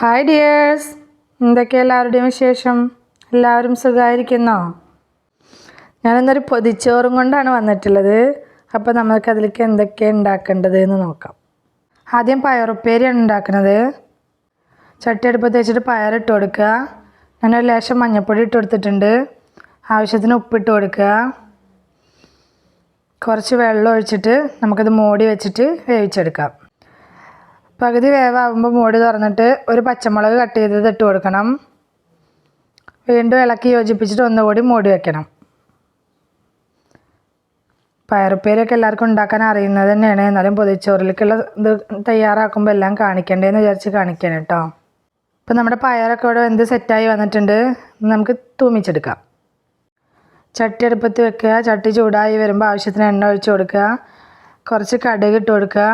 Hi dears എന്തൊക്കെ എല്ലാവരുടെയും വിശേഷം? എല്ലാവരും സുഖമായിരിക്കുന്നോ ഞാനിന്നൊരു പൊതിച്ചോറും കൊണ്ടാണ് വന്നിട്ടുള്ളത്. അപ്പോൾ നമുക്ക് അതിലേക്ക് എന്തൊക്കെയാണ് ഉണ്ടാക്കേണ്ടത് എന്ന് നോക്കാം. ആദ്യം പയറുപ്പേരിയാണ് ഉണ്ടാക്കുന്നത് ചട്ടി അടുപ്പത്ത് വെച്ചിട്ട് പയറിട്ട് കൊടുക്കുക. ഞാനൊരു ലേശം മഞ്ഞൾപ്പൊടി ഇട്ട് കൊടുത്തിട്ടുണ്ട്. ആവശ്യത്തിന് ഉപ്പിട്ട് കൊടുക്കുക. കുറച്ച് വെള്ളം ഒഴിച്ചിട്ട് നമുക്കത് മൂടി വെച്ചിട്ട് വേവിച്ചെടുക്കാം. പകുതി വേവാകുമ്പോൾ മൂടി തുറന്നിട്ട് ഒരു പച്ചമുളക് കട്ട് ചെയ്തത് ഇട്ട് കൊടുക്കണം. വീണ്ടും ഇളക്കി യോജിപ്പിച്ചിട്ട് ഒന്നുകൂടി മൂടി വെക്കണം. പയറുപ്പേരൊക്കെ എല്ലാവർക്കും ഉണ്ടാക്കാൻ അറിയുന്നത് തന്നെയാണ്. എന്നാലും പൊതിച്ചോറിലേക്കുള്ള ഇത് തയ്യാറാക്കുമ്പോൾ എല്ലാം കാണിക്കണ്ടേന്ന് വിചാരിച്ച് കാണിക്കണം കേട്ടോ. ഇപ്പം നമ്മുടെ പയറൊക്കെ ഇവിടെ എന്ത് സെറ്റായി വന്നിട്ടുണ്ട്. നമുക്ക് തൂമിച്ചെടുക്കാം. ചട്ടി അടുപ്പത്ത് വെക്കുക. ചട്ടി ചൂടായി വരുമ്പോൾ ആവശ്യത്തിന് എണ്ണ ഒഴിച്ച് കൊടുക്കുക. കുറച്ച് കടുക് ഇട്ട് കൊടുക്കുക.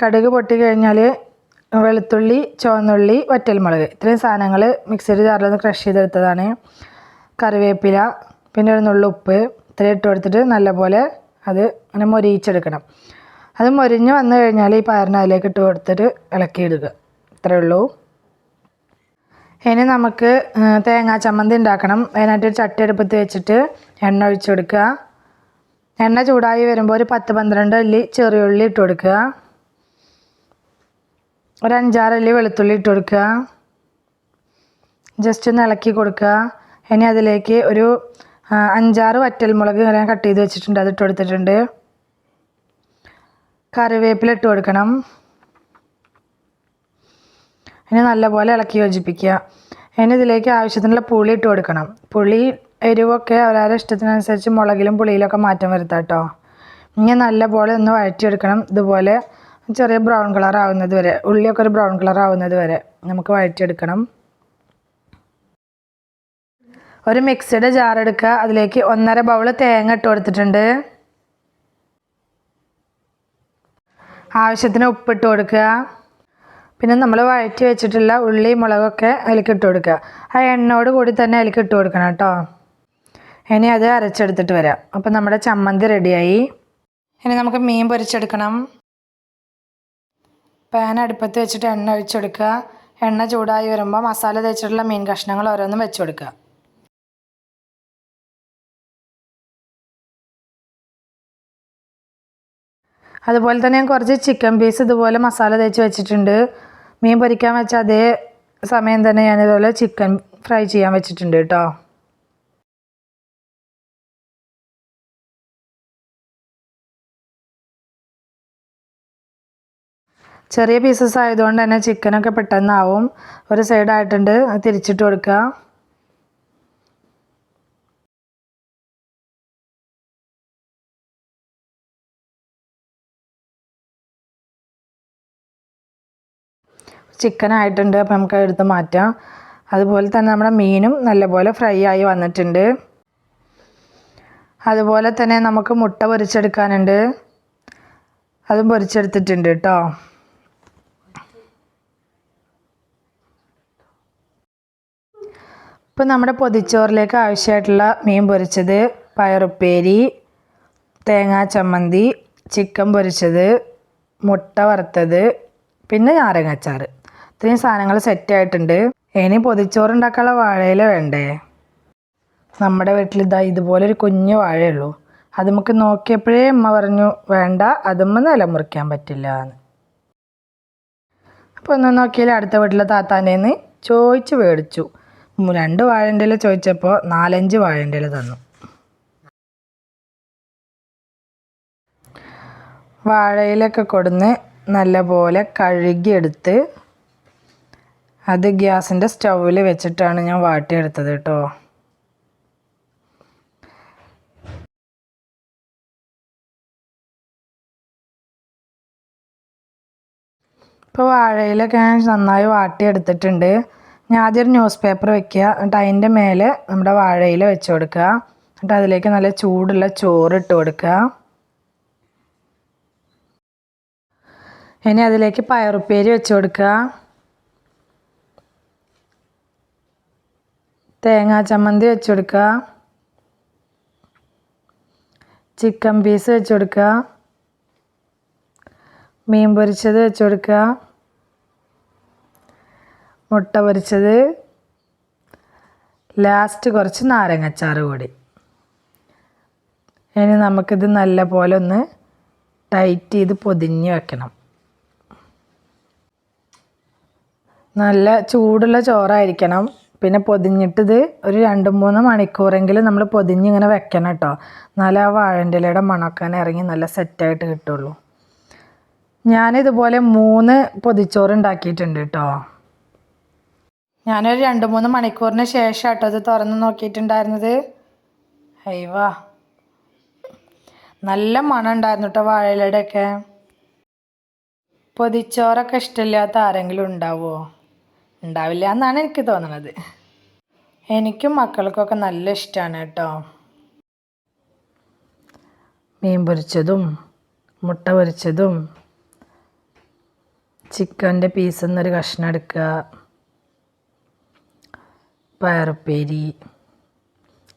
കടുക് പൊട്ടി കഴിഞ്ഞാൽ വെളുത്തുള്ളി ചുവന്നുള്ളി വറ്റൽമുളക്. ഇത്രയും സാധനങ്ങൾ മിക്സിയുടെ ജാറിലൊന്ന് ക്രഷ് ചെയ്തെടുത്തതാണ്. കറിവേപ്പില പിന്നെ ഒരു നുള്ളു ഉപ്പ് ഇത്രയും ഇട്ട് കൊടുത്തിട്ട് നല്ലപോലെ അത് അങ്ങനെ മൊരിയിച്ചെടുക്കണം. അത് മൊരിഞ്ഞ് വന്നു കഴിഞ്ഞാൽ ഈ പയറിന് അതിലേക്ക് ഇട്ട് കൊടുത്തിട്ട് ഇളക്കിയിടുക. ഇത്രയേ ഉള്ളൂ. ഇനി നമുക്ക് തേങ്ങാ ചമ്മന്തി ഉണ്ടാക്കണം. അതിനായിട്ട് ചട്ടി അടുപ്പത്ത് വെച്ചിട്ട് എണ്ണ ഒഴിച്ചു കൊടുക്കുക. എണ്ണ ചൂടായി വരുമ്പോൾ ഒരു പത്ത് പന്ത്രണ്ട് ചെറിയ ഉള്ളി ഇട്ട് കൊടുക്കുക. ഒരു വെളുത്തുള്ളി ഇട്ട് കൊടുക്കുക. ജസ്റ്റ് ഒന്ന് ഇളക്കി കൊടുക്കുക. ഇനി അതിലേക്ക് ഒരു അഞ്ചാറ് വറ്റൽമുളക് ഞാൻ കട്ട് ചെയ്ത് വെച്ചിട്ടുണ്ട്. അത് കൊടുത്തിട്ടുണ്ട്. കറിവേപ്പില ഇട്ട് കൊടുക്കണം. ഇനി നല്ലപോലെ ഇളക്കി യോജിപ്പിക്കുക. ഇനി ഇതിലേക്ക് ആവശ്യത്തിനുള്ള പുളി ഇട്ട് കൊടുക്കണം. പുളി എരിവൊക്കെ അവരവരുടെ ഇഷ്ടത്തിനനുസരിച്ച് മുളകിലും പുളിയിലൊക്കെ മാറ്റം വരുത്താം കേട്ടോ. ഇനി നല്ലപോലെ ഒന്ന് വഴറ്റിയെടുക്കണം. ഇതുപോലെ ചെറിയ ബ്രൗൺ കളർ ആവുന്നത് വരെ ഉള്ളിയൊക്കെ ഒരു ബ്രൗൺ കളർ ആവുന്നത് വരെ നമുക്ക് വഴറ്റിയെടുക്കണം. ഒരു മിക്സിയുടെ ജാർ എടുക്കുക. അതിലേക്ക് ഒന്നര ബൗൾ തേങ്ങ ഇട്ട് കൊടുത്തിട്ടുണ്ട്. ആവശ്യത്തിന് ഉപ്പിട്ട് കൊടുക്കുക. പിന്നെ നമ്മൾ വഴറ്റി വെച്ചിട്ടുള്ള ഉള്ളി മുളകൊക്കെ അതിലേക്ക് ഇട്ട് കൊടുക്കുക. ആ എണ്ണയോട് കൂടി തന്നെ അതിലേക്ക് ഇട്ട് കൊടുക്കണം കേട്ടോ. ഇനി അത് അരച്ചെടുത്തിട്ട് വരാം. അപ്പം നമ്മുടെ ചമ്മന്തി റെഡിയായി ഇനി നമുക്ക് മീൻ പൊരിച്ചെടുക്കണം. പാൻ അടുപ്പത്ത് വെച്ചിട്ട് എണ്ണ ഒഴിച്ചെടുക്കുക. എണ്ണ ചൂടായി വരുമ്പോൾ മസാല തേച്ചിട്ടുള്ള മീൻ കഷ്ണങ്ങൾ ഓരോന്നും വെച്ച് കൊടുക്കുക അതുപോലെ തന്നെ ഞാൻ കുറച്ച് ചിക്കൻ പീസ് ഇതുപോലെ മസാല തേച്ച് വെച്ചിട്ടുണ്ട്. മീൻ പൊരിക്കാൻ വെച്ച അതേ സമയം തന്നെ ഞാനിതുപോലെ ചിക്കൻ ഫ്രൈ ചെയ്യാൻ വെച്ചിട്ടുണ്ട് കേട്ടോ. ചെറിയ പീസസ് ആയതുകൊണ്ട് തന്നെ ചിക്കനൊക്കെ പെട്ടെന്നാവും. ഒരു സൈഡായിട്ടുണ്ട് തിരിച്ചിട്ട് കൊടുക്കുക. ചിക്കൻ ആയിട്ടുണ്ട്. അപ്പോൾ നമുക്ക് എടുത്ത് മാറ്റാം. അതുപോലെ തന്നെ നമ്മുടെ മീനും നല്ലപോലെ ഫ്രൈ ആയി വന്നിട്ടുണ്ട്. അതുപോലെ തന്നെ നമുക്ക് മുട്ട പൊരിച്ചെടുക്കാനുണ്ട്. അതും പൊരിച്ചെടുത്തിട്ടുണ്ട് കേട്ടോ. ഇപ്പം നമ്മുടെ പൊതിച്ചോറിലേക്ക് ആവശ്യമായിട്ടുള്ള മീൻ പൊരിച്ചത് പയറുപ്പേരി തേങ്ങാ ചമ്മന്തി ചിക്കൻ പൊരിച്ചത് മുട്ട വറുത്തത് പിന്നെ നാരങ്ങാച്ചാറ്. ഇത്രയും സാധനങ്ങൾ സെറ്റ് ആയിട്ടുണ്ട്. ഇനി പൊതിച്ചോറ് ഉണ്ടാക്കാനുള്ള വാഴയില വേണ്ടേ? നമ്മുടെ വീട്ടിൽ ഇതാ ഇതുപോലൊരു കുഞ്ഞു വാഴയുള്ളൂ. അത് നമുക്ക് നോക്കിയപ്പോഴേ അമ്മ പറഞ്ഞു വേണ്ട അതുമ്മ നില മുറിക്കാൻ പറ്റില്ല. എന്ന്. അപ്പോൾ ഒന്ന് നോക്കിയാൽ അടുത്ത വീട്ടിലെ താത്താന്റെ ചോദിച്ച് മേടിച്ചു. രണ്ട് വാഴന്റെ ഇല ചോദിച്ചപ്പോൾ നാലഞ്ച് വാഴന്റെ ഇല തന്നു. വാഴയിലൊക്കെ കൊടുന്ന് നല്ലപോലെ കഴുകിയെടുത്ത് അത് ഗ്യാസിന്റെ സ്റ്റൗവിൽ വെച്ചിട്ടാണ് ഞാൻ വാട്ടിയെടുത്തത് കേട്ടോ. ഇപ്പോൾ വാഴയിലൊക്കെ ഞാൻ നന്നായി വാട്ടിയെടുത്തിട്ടുണ്ട്. ആദ്യം ന്യൂസ് പേപ്പർ വെക്കുക. എന്നിട്ട് അതിന്റെ മേലെ നമ്മുടെ വാഴയില വെച്ച് കൊടുക്കുക. എന്നിട്ട് അതിലേക്ക് നല്ല ചൂടുള്ള ചോറ് ഇട്ട് കൊടുക്കുക. ഇനി അതിലേക്ക് പയറുപ്പേരി വെച്ച് കൊടുക്കുക. തേങ്ങാ ചമ്മന്തി വെച്ച് കൊടുക്കുക. ചിക്കൻ പീസ് വെച്ച് കൊടുക്കുക. മീൻ പൊരിച്ചത് വെച്ച് കൊടുക്കുക. മുട്ട പൊരിച്ചത് ലാസ്റ്റ് കുറച്ച് നാരങ്ങച്ചാറ് കൂടി. ഇനി നമുക്കിത് നല്ല പോലെ ഒന്ന് ടൈറ്റ് ചെയ്ത് പൊതിഞ്ഞ് വെക്കണം. നല്ല ചൂടുള്ള ചോറായിരിക്കണം. പിന്നെ പൊതിഞ്ഞിട്ടിത് ഒരു രണ്ട് മൂന്ന് മണിക്കൂറെങ്കിലും നമ്മൾ പൊതിഞ്ഞിങ്ങനെ വെക്കണം കേട്ടോ. എന്നാലേ ആ വാഴന്റെ ഇലയുടെ മണക്കാൻ ഇറങ്ങി നല്ല സെറ്റായിട്ട് കിട്ടുള്ളൂ. ഞാനിതുപോലെ മൂന്ന് പൊതിച്ചോറ് ഉണ്ടാക്കിയിട്ടുണ്ട് കേട്ടോ. ഞാനൊരു രണ്ട് മൂന്ന് മണിക്കൂറിന് ശേഷം കേട്ടോ ഇത് തുറന്ന് നോക്കിയിട്ടുണ്ടായിരുന്നത്. അയ്യവാ നല്ല മണം ഉണ്ടായിരുന്നു കേട്ടോ വാഴയിലയുടെയൊക്കെ. പൊതിച്ചോറൊക്കെ ഇഷ്ടമില്ലാത്ത ആരെങ്കിലും ഉണ്ടാവുമോ? ഉണ്ടാവില്ല എന്നാണ് എനിക്ക് തോന്നുന്നത് എനിക്കും മക്കൾക്കൊക്കെ നല്ല ഇഷ്ടമാണ് കേട്ടോ. മീൻ പൊരിച്ചതും മുട്ട പൊരിച്ചതും ചിക്കന്റെ പീസിൽ നിന്നൊരു കഷ്ണം എടുക്കുക. പയറുപ്പേരി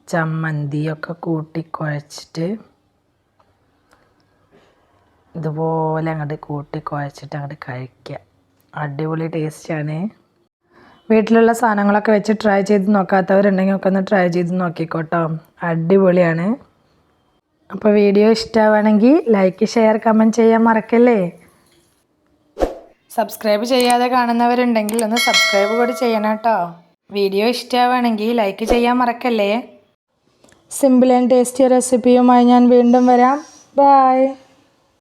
ചമ്മന്തി ഒക്കെ കൂട്ടി കുഴച്ചിട്ട് ഇതുപോലെ അങ്ങോട്ട് കൂട്ടി കുഴച്ചിട്ട് അങ്ങോട്ട് കഴിക്കുക അടിപൊളി ടേസ്റ്റാണ് വീട്ടിലുള്ള സാധനങ്ങളൊക്കെ വെച്ച് ട്രൈ ചെയ്ത് നോക്കാത്തവരുണ്ടെങ്കിൽ ഒക്കെ ഒന്ന് ട്രൈ ചെയ്ത് നോക്കിക്കോട്ടോ. അടിപൊളിയാണ്. അപ്പോൾ വീഡിയോ ഇഷ്ടമാണെങ്കിൽ ലൈക്ക് ഷെയർ കമന്റ് ചെയ്യാൻ മറക്കല്ലേ? സബ്സ്ക്രൈബ് ചെയ്യാതെ കാണുന്നവരുണ്ടെങ്കിൽ ഒന്ന് സബ്സ്ക്രൈബ് കൂടി ചെയ്യണം കേട്ടോ. വീഡിയോ ഇഷ്ടമാവുകയാണെങ്കിൽ ലൈക്ക് ചെയ്യാൻ മറക്കല്ലേ? സിമ്പിൾ ആൻഡ് ടേസ്റ്റി റെസിപ്പിയുമായി ഞാൻ വീണ്ടും വരാം. ബായ്